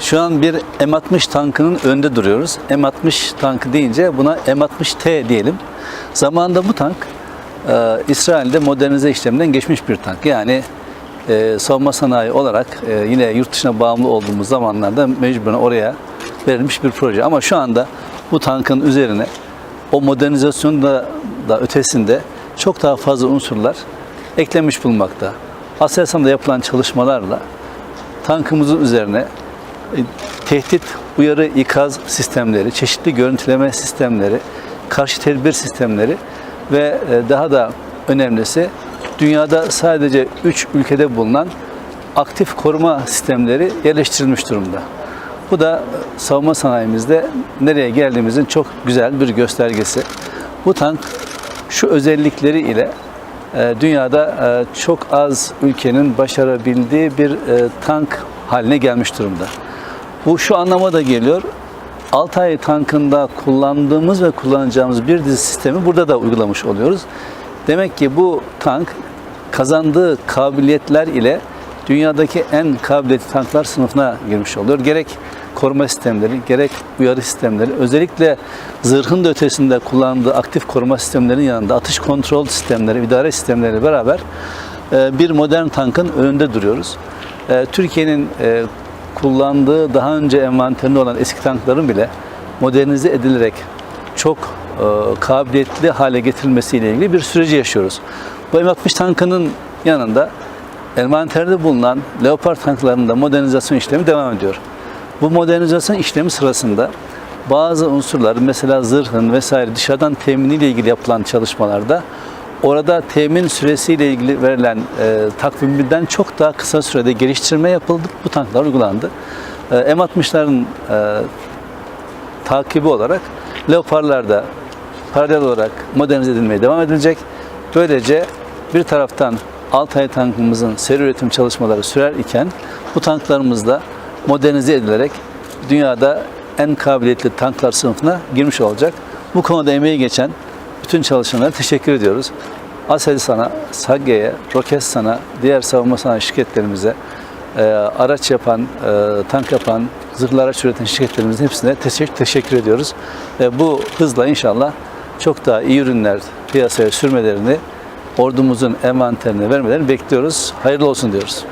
Şu an bir M60 tankının önünde duruyoruz. M60 tankı deyince buna M60T diyelim. Zamanında bu tank e, İsrail'de modernize işleminden geçmiş bir tank. Yani e, savunma sanayi olarak e, yine yurt dışına bağımlı olduğumuz zamanlarda mecburen oraya verilmiş bir proje. Ama şu anda bu tankın üzerine o modernizasyonun da, da ötesinde çok daha fazla unsurlar eklenmiş bulunmakta. Aselsan'da yapılan çalışmalarla tankımızın üzerine tehdit, uyarı, ikaz sistemleri, çeşitli görüntüleme sistemleri, karşı tedbir sistemleri ve e, daha da önemlisi dünyada sadece 3 ülkede bulunan aktif koruma sistemleri yerleştirilmiş durumda. Bu da e, savunma sanayimizde nereye geldiğimizin çok güzel bir göstergesi. Bu tank şu özellikleri ile e, dünyada çok az ülkenin başarabildiği bir tank haline gelmiş durumda. Bu şu anlama da geliyor. Altay tankında kullandığımız ve kullanacağımız bir dizi sistemi burada da uygulamış oluyoruz. Demek ki bu tank kazandığı kabiliyetler ile dünyadaki en kabiliyetli tanklar sınıfına girmiş oluyor. Gerek koruma sistemleri, gerek uyarı sistemleri, özellikle zırhın da ötesinde kullandığı aktif koruma sistemlerinin yanında atış kontrol sistemleri, idare sistemleri beraber e, bir modern tankın önünde duruyoruz. E, Türkiye'nin e, kullandığı daha önce envanterinde olan eski tankların bile modernize edilerek çok e, kabiliyetli hale getirilmesiyle ilgili bir süreci yaşıyoruz. Bu M60 tankının yanında envanterde bulunan Leopard tanklarında modernizasyon işlemi devam ediyor. Bu modernizasyon işlemi sırasında bazı unsurlar mesela zırhın vesaire dışarıdan teminiyle ilgili yapılan çalışmalarda orada temin süresiyle ilgili verilen e, takviminden çok daha kısa sürede geliştirme yapıldı. Bu tanklar uygulandı. E, M60'ların e, takibi olarak Leopard'lar da paralel olarak modernize edilmeye devam edilecek. Böylece bir taraftan Altay tankımızın seri üretim çalışmaları sürer iken bu tanklarımız da modernize edilerek dünyada en kabiliyetli tanklar sınıfına girmiş olacak. Bu konuda emeği geçen bütün çalışanlara teşekkür ediyoruz. Aselsan'a, SAGGE'ye, Roketsan'a, diğer savunma sanayi şirketlerimize, e, araç yapan, e, tank yapan, zırhlı araç üreten şirketlerimizin hepsine teşekkür, teşekkür ediyoruz. E, bu hızla inşallah çok daha iyi ürünler piyasaya sürmelerini, ordumuzun envanterine vermelerini bekliyoruz. Hayırlı olsun diyoruz.